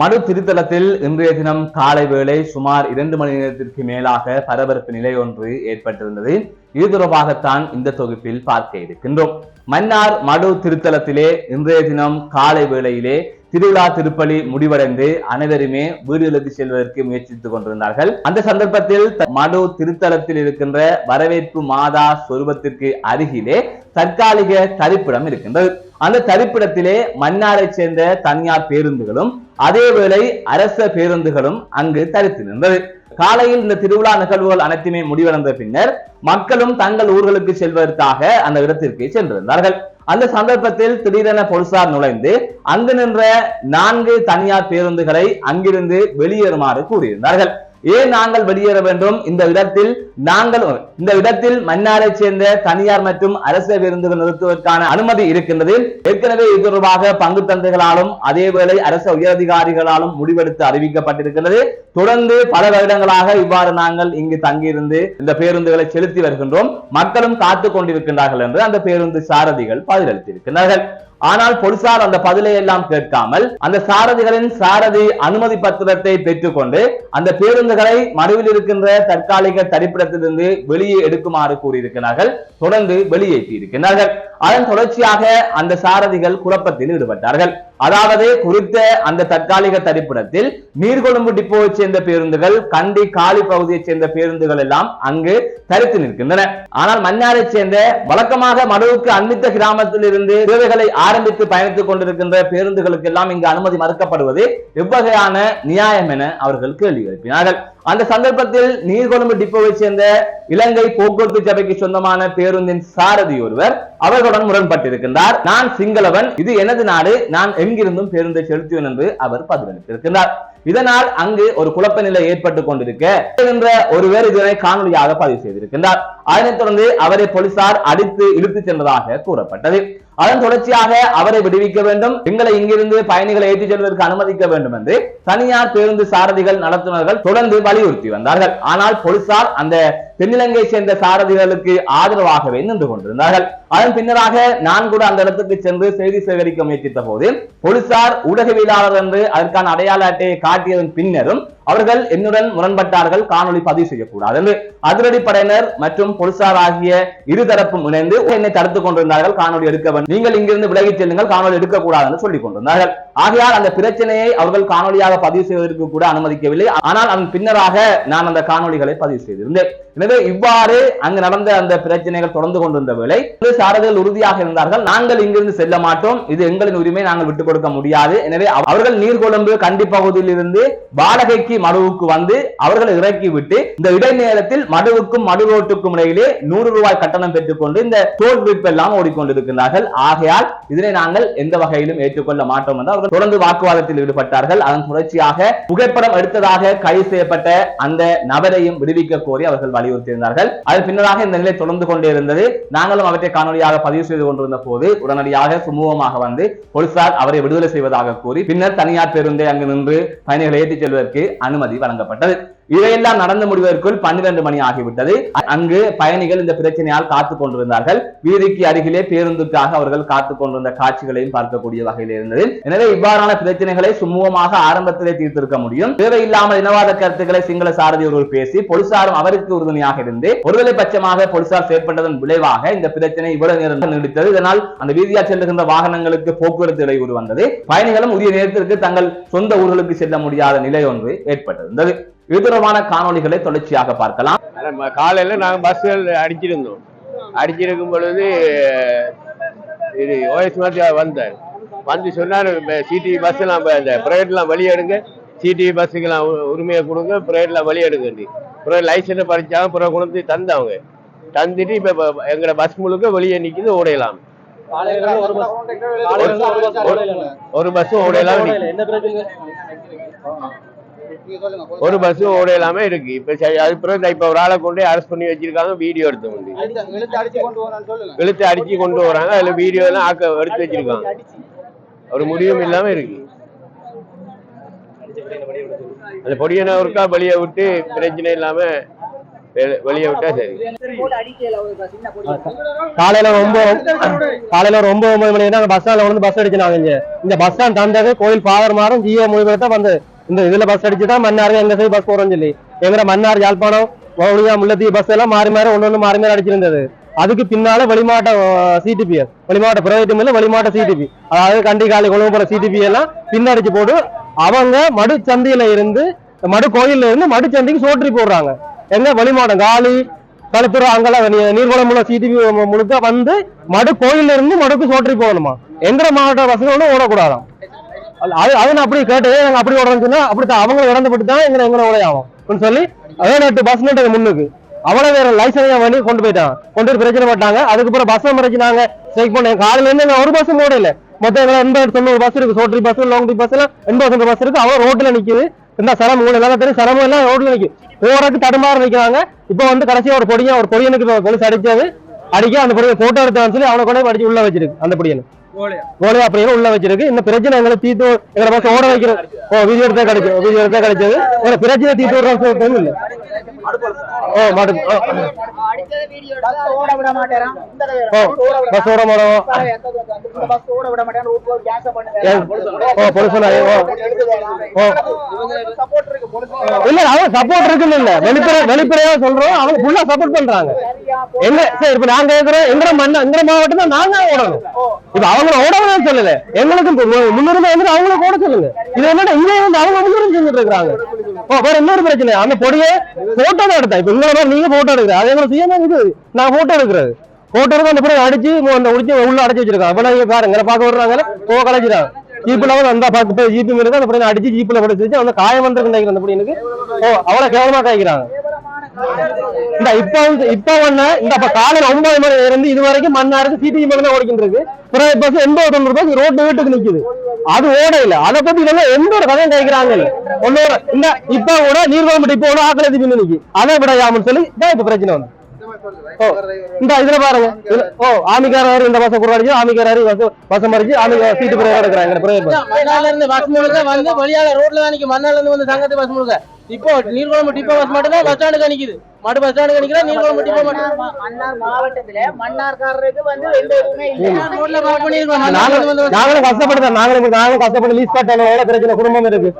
மனு திருத்தலத்தில் இன்றைய தினம் காலை வேளை சுமார் இரண்டு மணி நேரத்திற்கு மேலாக பரபரப்பு நிலை ஒன்று ஏற்பட்டிருந்தது. இது தொடர்பாகத்தான் இந்த தொகுப்பில் பார்க்க இருக்கின்றோம். மன்னார் மடு திருத்தலத்திலே இன்றைய தினம் காலை வேளையிலே திருவிழா திருப்பலி முடிவடைந்து அனைவருமே வீடுகளுக்கு செல்வதற்கு முயற்சித்துக் கொண்டிருந்தார்கள். அந்த சந்தர்ப்பத்தில் த- மடு திருத்தலத்தில் இருக்கின்ற வரவேற்பு மாதா சொரூபத்திற்கு அருகிலே தற்காலிக தரிப்பிடம் இருக்கின்றது. அந்த தரிப்பிடத்திலே மன்னாரை சேர்ந்த தனியார் பேருந்துகளும் அதேவேளை அரச பேருந்துகளும் அங்கு தரித்து நின்றது காலையில் இந்த திருவிழா நிகழ்வுகள் அனைத்துமே முடிவடைந்த பின்னர் மக்களும் தங்கள் ஊர்களுக்கு செல்வதற்காக அந்த இடத்திற்கு சென்றிருந்தார்கள். அந்த சந்தர்ப்பத்தில் திடீரென போலீசார் நுழைந்து அங்கு நின்ற நான்கு தனியார் பேருந்துகளை அங்கிருந்து வெளியேறுமாறு கூறியிருந்தார்கள். ஏன் நாங்கள் வெளியேற வேண்டும்? இந்த இடத்தில் நாங்கள் இந்த இடத்தில் மன்னாரை சேர்ந்த தனியார் மற்றும் அரச பேருந்துகள் நிறுத்துவதற்கான அனுமதி இருக்கின்றது. ஏற்கனவே இது தொடர்பாக பங்கு தந்தைகளாலும் அதேவேளை அரச உயரதிகாரிகளாலும் முடிவெடுத்து அறிவிக்கப்பட்டிருக்கிறது தொடர்ந்து பல வருடங்களாக இவ்வாறு நாங்கள் இங்கு தங்கியிருந்து இந்த பேருந்துகளை செலுத்தி வருகின்றோம். மக்களும் காத்துக் கொண்டிருக்கின்றார்கள் என்று அந்த பேருந்து சாரதிகள் பதிலளித்திருக்கிறார்கள் ஆனால் போலீசார் அந்த பதிலை எல்லாம் கேட்காமல் அந்த சாரதிகளின் சாரதி அனுமதி பத்திரத்தை பெற்றுக்கொண்டு அந்த பேருந்துகளை மடுவில் இருக்கின்ற தற்காலிக தரிப்பிடத்திலிருந்து வெளியே எடுக்குமாறு கூறியிருக்கிறார்கள். தொடர்ந்து வெளியேற்றியிருக்கிறார்கள் அதன் தொடர்ச்சியாக அந்த சாரதிகள் குழப்பத்தில் ஈடுபட்டார்கள். அதாவது குறித்த அந்த தற்காலிக தரிப்பிடத்தில் நீர்கொழும்பு டிப்போவை சேர்ந்த பேருந்துகள் கண்டி காலி பகுதியைச் சேர்ந்த பேருந்துகள் எல்லாம் அங்கு தரித்து நிற்கின்றன. ஆனால் மன்னாரை சேர்ந்த வழக்கமாக மடுவுக்கு அண்மித்த கிராமத்தில் இருந்து சேவைகளை ஆரம்பித்து பயணித்துக் கொண்டிருக்கின்ற பேருந்துகளுக்கு எல்லாம் இங்கு அனுமதி மறுக்கப்படுவது எவ்வகையான நியாயம் என அவர்கள் கேள்வி எழுப்பினார்கள். அந்த சந்தர்ப்பத்தில் நீர்கொழும்பு டிப்போவை சேர்ந்த இலங்கை போக்குவரத்து சபைக்கு சொந்தமான பேருந்தின் சாரதி ஒருவர் அவர்களுடன் முரண்பட்டிருக்கின்றார். நான் சிங்களவன் இது எனது நாடு நான் எங்கிருந்தும் பேருந்தை செலுத்துவேன் என்று அவர் பதிலளித்திருக்கிறார் இதனால் அங்கு ஒரு குழப்ப நிலை ஏற்பட்டுக் கொண்டிருக்க என்ற ஒருவர் இதனை காணொலியாக பதிவு செய்திருக்கின்றார். அதனைத் தொடர்ந்து அவரை போலீசார் அடித்து இழுத்துச் சென்றதாக கூறப்பட்டது. அதன் தொடர்ச்சியாக அவரை விடுவிக்க வேண்டும். எங்களை இங்கிருந்து பயணிகளை ஏற்றிச் செல்வதற்கு அனுமதிக்க வேண்டும் என்று தனியார் பேருந்து சாரதிகள் நடத்துனர்கள் தொடர்ந்து வலியுறுத்தி வந்தார்கள். ஆனால் போலீசார் அந்த தென்னிலங்கை சேர்ந்த சாரதிகளுக்கு ஆதரவாகவே நின்று கொண்டிருந்தார்கள். அதன் பின்னராக நான் கூட அந்த இடத்துக்கு சென்று செய்தி சேகரிக்க முயற்சித்த போது போலீசார் ஊடகவியலாளர் என்று அதற்கான அடையாள அட்டையை காட்டியதன் பின்னரும் அவர்கள் என்னுடன் முரண்பட்டார்கள் காணொலி பதிவு செய்யக்கூடாது. என்று அதிரடிப்படையினர் மற்றும் போலீசார் ஆகிய இருதரப்பும் இணைந்து என்னை தடுத்துக் கொண்டிருந்தார்கள் காணொலி எடுக்க வேண்டும் நீங்கள் இங்கிருந்து விலகிச் செல்லுங்கள் காணொளி எடுக்கக்கூடாது என்று சொல்லிக் கொண்டிருந்தார்கள். ஆகையால் அந்த பிரச்சனையை அவர்கள் காணொலியாக பதிவு செய்வதற்கு கூட அனுமதிக்கவில்லை. ஆனால் அதன் பின்னராக நான் அந்த காணொலிகளை பதிவு செய்திருந்தேன். எனவே இவ்வாறு அங்கு நடந்த அந்த பிரச்சனைகள் தொடர்ந்து கொண்டிருந்த வேளை சாரதிகள் உறுதியாக இருந்தார்கள். நாங்கள் இங்கிருந்து செல்ல மாட்டோம். இது எங்களின் உரிமை நாங்கள் விட்டுக் கொடுக்க முடியாது. எனவே அவர்கள் நீர்கொழும்பு கண்டி பகுதியில் இருந்து வாடகைக்கு மடுவுக்கு வந்து அவர்களை இறக்கி விட்டு இந்த இடைநேரத்தில் மடுவுக்கும் மடு ரோட்டுக்கும் இடையிலே நூறு ரூபாய் கட்டணம் பெற்றுக்கொண்டு இந்த டோல் விப் எல்லாம் ஓடிக்கொண்டிருக்கிறார்கள் ஆகையால் இதனை நாங்கள் எந்த வகையிலும் ஏற்றுக்கொள்ள மாட்டோம் என்று அவர்கள் தொடர்ந்து வாக்குவாதத்தில் ஈடுபட்டார்கள். அதன் தொடர்ச்சியாக புகைப்படம் எடுத்ததாக கைது செய்யப்பட்ட அந்த நபரையும் விடுவிக்க கோரி அவர்கள் வலியுறுத்தியிருந்தார்கள். அதன் பின்னராக இந்த நிலை தொடர்ந்து கொண்டே இருந்தது. நாங்களும் அவற்றை காணொலியாக பதிவு செய்து கொண்டிருந்த போது உடனடியாக சுமூகமாக வந்து போலீசார் அவரை விடுதலை செய்வதாக கூறி பின்னர் தனியார் பேருந்தை அங்கு நின்று பயணிகளை ஏற்றிச் செல்வதற்கு அனுமதி வழங்கப்பட்டது. இதையெல்லாம் நடந்து முடிவதற்குள் பன்னிரண்டு மணி ஆகிவிட்டது. அங்கு பயணிகள் இந்த பிரச்சனையால் காத்துக் கொண்டிருந்தார்கள். வீதிக்கு அருகிலே பேருந்துக்காக அவர்கள் காத்துக் கொண்டிருந்த காட்சிகளையும் பார்க்கக்கூடிய வகையில் இருந்தது. எனவே இவ்வாறான பிரச்சனைகளை சுமூகமாக ஆரம்பத்திலே தீர்த்திருக்க முடியும். தேவையில்லாமல் இனவாத கருத்துக்களை சிங்கள சாரதி ஒருவர் பேசி போலீசாரும் அவருக்கு உறுதுணையாக இருந்து ஒருதலை பட்சமாக போலீசார் செயற்பட்டதன் விளைவாக இந்த பிரச்சனை இவ்வளவு நேரம் நீடித்தது. இதனால் அந்த வீதியா செல்லுகின்ற வாகனங்களுக்கு போக்குவரத்து இடையூறு வந்தது. பயணிகளும் உரிய நேரத்திற்கு தங்கள் சொந்த ஊர்களுக்கு செல்ல முடியாத நிலை ஒன்று ஏற்பட்டிருந்தது. இது தொடர்பான காணொளிகளை தொடர்ச்சியாக பார்க்கலாம். காலையில் நாங்கள் பஸ்ஸுகள் அடிச்சிருந்தோம். அடிச்சிருக்கும் பொழுது இது ஓஎஸ் மாதிரி வந்தார். வந்து சொன்னார் சிடி பஸ்ஸெல்லாம் இந்த ப்ரைவேட்லாம் வெளியெடுங்க சிடி பஸ்ஸுக்கெல்லாம் உ- உரிமையை கொடுங்க. ப்ரைவேட்லாம் வெளியெடுங்க அப்புறம் லைசன்ஸ் பறிச்சாங்க. அப்புறம் கொண்டு வந்து தந்தாங்க தந்துட்டு இப்போ எங்களோட பஸ் முழுக்க வெளியே நிற்கிது ஓடையலாம். ஒரு பஸ் இருந்து ஒரு பஸ் ஓடையலாம் இருக்கு. இப்போ சரி அது பிறகு இப்போ ஒரு ஆளை கொண்டு அரெஸ்ட் பண்ணி வச்சிருக்காங்க வீடியோ எடுத்து கொண்டு இழுத்து அடிச்சு கொண்டு அடிச்சு வராங்க அதுல வீடியோ எல்லாம் ஆக்க எடுத்து வச்சிருக்காங்க. ஒரு முடிவும் இல்லாம இருக்கு. அந்த பொடியனை ஒருக்கா வெளியே விட்டு பிரச்சனை இல்லாம வெளி- வெளியே விட்டா சரி. காலையில ஒரு ஒன்பது காலையில ஒரு ஒன்பது ஒன்பது மணி நாங்க பஸ் ஸ்டாண்ட்ல வந்து பஸ் அடிச்சுனாங்க இங்க. இந்த பஸ் ஸ்டாண்ட் தந்தது கோயில் ஃபாதர் மாறும் ஜியோ மூலியமா தான் வந்து இந்த இதுல பஸ் அடிச்சு மன்னார் எங்க சைடு பஸ் போறோம்னு சொல்லி. எங்கட மன்னார் யாழ்ப்பாணம் வவுனியா முல்லத்தி பஸ் எல்லாம் மாறி மாறி ஒண்ணு ஒண்ணு மாறி மாறி அடிச்சிருந்தது. அதுக்கு பின்னால வெளிமாட்ட சிடிபி வெளிமாட்ட பிரைவேட் மில்ல வெளிமாட்ட சிடிபி அதாவது கண்டிகாலி கொழும்பு போற சிடிபி எல்லாம் பின்னடிச்சு போட்டு அவங்க மடு சந்தையில இருந்து மடு கோயில்ல இருந்து மடு சந்தைக்கு சோற்றி போடுறாங்க. எங்க வெளிமாடம் காலி களுத்துறை அங்கெல்லாம் நீ- நீர்வளம் மூலம் சிடிபி முழுக்க வந்து மடு கோயில்ல இருந்து மடுக்கு சோற்றி போகணுமா? எந்த மாவட்ட பசங்களும் ஓடக்கூடாதான் அது- அது அப்படி கேட்டு நாங்க அப்படி உடஞ்சுன்னா சொன்னா அப்படித்தான். அவங்க இறந்துபட்டு தான் எங்களை எங்களை உடையாகும் அப்படின்னு சொல்லி அதே நேற்று பஸ் நின்று முன்னுக்கு. அவளை வேற லைசன்ஸ் பண்ணி கொண்டு போயிட்டாங்க கொண்டு போய் பிரச்சனை பட்டாங்க. அதுக்கப்புறம் பஸ் மறைச்சினாங்க ஸ்ட்ரைக் பண்ண காலையில இருந்து எங்க ஒரு பஸ்ஸும் கூட இல்ல மொத்தம் எங்களை எண்பது தொண்ணூறு பஸ் இருக்கு. சோட்ரி பஸ் லாங் ட்ரிப் பஸ் எல்லாம் எண்பது பஸ் இருக்கு. அவன் ரோட்ல நிக்குது. இந்த சரம் உங்களுக்கு எல்லாம் தெரியும். சிரமம் எல்லாம் ரோட்ல நிக்கு போறதுக்கு தடுமாற நிக்கிறாங்க. இப்போ வந்து கடைசியா ஒரு பொடியன் ஒரு பொடியனுக்கு போலீஸ் அடிச்சது. அடிக்க அந்த பொடியை போட்டோ எடுத்தான்னு சொல்லி அவனை கொண்டு போய் அடிச்சு உள்ள வச்சிருக்கு அந்த பொடியன். கோலையா அப்படின்னு உள்ள வச்சிருக்கு. இந்த பிரச்சனை எங்களை தீர்த்து எங்களை பஸ் ஓட வைக்கிற ஓ வீடியோ எடுத்தா கிடைக்கும். வீடியோ எடுத்தா கிடைச்சது. ஒரு பிரச்சனை தீர்த்து விடுற டைம் இல்ல. ஓ மாடு ஓ, ஓட விட மாட்டேறான் இந்த ஓ பஸ் ஓட மாட்டோம். பஸ் ஓட விட மாட்டேன் ரூட்ல? ஓ பொலிசன் ஓ. சப்போர்ட் இல்ல அவன் சப்போர்ட் இருக்குன்னு இல்ல. வெளிப்படை வெளிப்படையா சொல்றோம். அவங்க ஃபுல்லா சப்போர்ட் பண்றாங்க. எங்க சரி இப்ப நாங்க கேக்குறோம் எங்கட மண்ண எங்கட மாவட்டம் தான் நாங்க ஓடணும். இப்ப அவங்க ஓடணும்னு சொல்லல. எங்களுக்கு இப்ப மு- முன்னுரிமை வந்து அவங்களுக்கு ஓட சொல்லுங்க. இது என்னடா இங்க வந்து அவங்க முன்னுரிமை செஞ்சுட்டு இருக்காங்க ஓ வேற இன்னொரு பிரச்சனை. அந்த பொடியை போட்டோ தான் எடுத்தா. இப்ப மாதிரி நீங்க போட்டோ எடுக்கிற அதே மாதிரி சுயமா இது நான் போட்டோ எடுக்கிறது. போட்டோ எடுத்து அந்த பொடியை அடிச்சு அந்த உடிச்சு உள்ள அடைச்சு வச்சிருக்காங்க. அப்ப நான் பாருங்க பார்க்க விடுறாங்க ஓ கலைச்சிட்டாங்க ஜீப்ல வந்து அந்த பத்து பேர் ஜீப்பு இருக்கு அந்த பொடியை அடிச்சு ஜீப்ல படுத்து வச்சு அந்த காயம் வந்து நினைக்கிறேன் அந்த பொடியனுக்கு ஓ அவ்வளவு கேவலமா காய்க்கிறாங்க. இந்த இப்ப வந்து இப்ப ஒண்ணு இந்த இப்ப காலையில ஒன்பது மணி இருந்து இது வரைக்கும் மண்ணாருக்கு சிடி மேல தான் ஓடிக்கிட்டு இருக்கு. பஸ் எண்பது தொண்ணூறு பஸ் ரோட்டு வீட்டுக்கு நிக்குது. அது ஓட இல்ல. அதை பத்தி இல்ல எந்த ஒரு கதையும் கேட்கிறாங்க ஒன்னொரு இந்த இப்ப கூட நீர்வளம் இப்ப கூட ஆக்கல பின்னு நிக்கி அதை விடையாமன்னு சொல்லி இதான் இப்ப பிரச்சனை வந்து. ஓ இந்த இதுல பாருங்க. ஓ ஆமிக்காரர் இந்த பஸ் கூட அடிச்சு ஆமிக்காரர் பஸ் பஸ் மறிச்சு ஆமிக்க சீட்டு பிரைவேட் எடுக்கிறாங்க மன்னார்ல இருந்து பஸ் முழுக்க வந்து வெளியால ரோட்ல தான் நிக்கும் மன்னார்ல இருந்து வந்து சங்கத்து பஸ் முழுக்க. இப்போ நீர்குளம்பு டிப்போ பஸ் மட்டும் தான் பஸ் ஸ்டாண்டுக்கு நிக்குது. மடு பஸ் ஸ்டாண்டுக்கு நிக்கிற நீர்குளம்பு டிப்போ மட்டும். மன்னார் மன்னார் மாவட்டத்துல மன்னார்காரருக்கு வந்து எந்த இதுவுமே இல்ல. ரோட்ல பார்க் பண்ணிருக்கோம் நாங்களும் இருந்து வந்து நாங்களும் கஷ்டப்படுறோம் நாங்களும் நாங்களும் கஷ்டப்பட்டு லீஸ் கட்டணும். பிரச்சனை குடும்பம் இருக்கு.